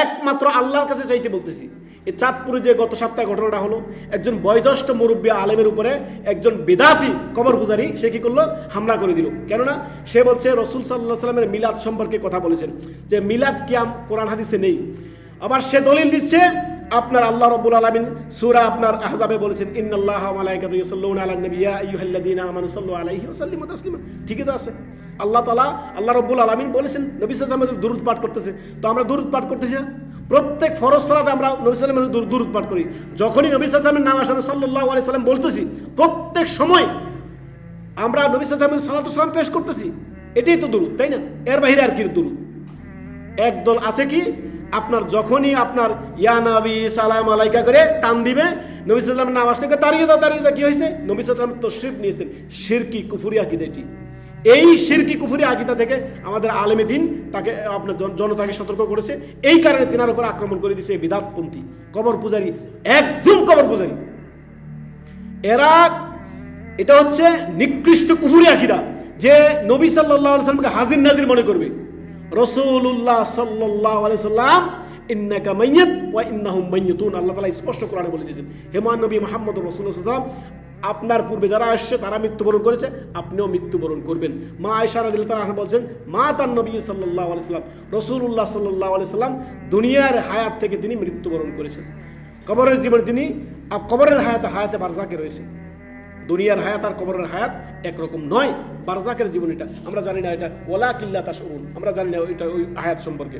একমাত্র আল্লাহর কাছে চাইতে বলতেছি। এই চাঁদপুরে যে গত সপ্তাহে ঘটনাটা হলো, একজন বয়োজ্যেষ্ঠ মুরব্বী আলেমের উপরে একজন বেদাতি কবর পূজারি সে কি করল? হামলা করে দিল। কেননা, সে বলছে, রসুল সাল্লাহ সাল্লামের মিলাদ সম্পর্কে কথা বলেছেন, যে মিলাদ কিয়াম কোরআন হাদিসে নেই। আবার সে দলিল দিচ্ছে, আপনার আল্লাহ রব্বুল আলামিন সুরা আপনার আহজাবে বলেছেন আমানু সাল্লু আলাইহি ঠিকই তো আছে। আল্লাহ তালা আল্লাহ রব্বুল আলামিন বলেছেন, নবী সাল্লাল্লাহু আলাইহি পাঠ করতেছে। তো আমরা দুরূদ পাঠ করতেছি না প্রত্যেক ফরজ সালাতে আমরা নবী সাল্লামের দুরূদ পাঠ করি। যখনই নবী সাল্লামের নাম আসে সাল্লাল্লাহু আলাইহি সাল্লাম বলতেছি, প্রত্যেক সময় আমরা নবী সাল্লামের সালাতু সালাম পেশ করতেছি। এটাই তো দুরূদ, তাই না? এর বাহিরে আর কি দুরূদ? একদল আছে কি, আপনার যখনই আপনার ইয়া নবী, সালাম আলাইকা করে টান দিবে, নবী সাল্লামের নাম আসলে তাড়িয়ে যাও তাড়িয়ে যাও কি হয়েছে? নবী সাল্লাম তশরিফ নিয়েছেন। শিরকি কুফুরিয়া আকিদা এটি। এই শিরকি কুফুরি আকিদা থেকে আমাদের আলেমে দিন তাকে, আপনার জনতাকে সতর্ক করেছে। এই কারণে তিনার উপর আক্রমণ করে দিয়েছে এই বিদাতপন্থী। কবর পূজারি, একদম কবর পূজারি। এরা, এটা হচ্ছে নিকৃষ্ট কুফুরি আকিদা যে নবী আলাইহি সাল্লামকে হাজির নাজির মনে করবে। রাসূলুল্লাহ সাল্লাল্লাহু আলাইহি সাল্লাম, ইন্নাকা মাইয়াত ওয়া ইন্নাহুম মাইয়াতুন আল্লাহ তাআলা স্পষ্ট কোরআনে বলে দিয়েছেন, হে মহান নবী মুহাম্মদ রাসূলুল্লাহ আপনার পূর্বে যারা আসছে, তারা মৃত্যুবরণ করেছে, আপনিও মৃত্যুবরণ করবেন। মা আয়েশা রাদিয়াল্লাহু তারা বলছেন, মা তার নবী সাল্লাল্লাহু আলাইহি সাল্লাম, রাসূলুল্লাহ সাল্লাল্লাহু আলাইহি সাল্লাম, দুনিয়ার হায়াত থেকে তিনি মৃত্যুবরণ করেছেন। কবরের জীবনে তিনি কবরের হায়াতে হায়াতে বারজাকে রয়েছে। দুনিয়ার হায়াত আর কবরের হায়াত একরকম নয়, বারজাকের জীবন এটা। আমরা জানি না এটা ওলা কিল্লা তা আমরা জানি না ওইটা ওই হায়াত সম্পর্কে।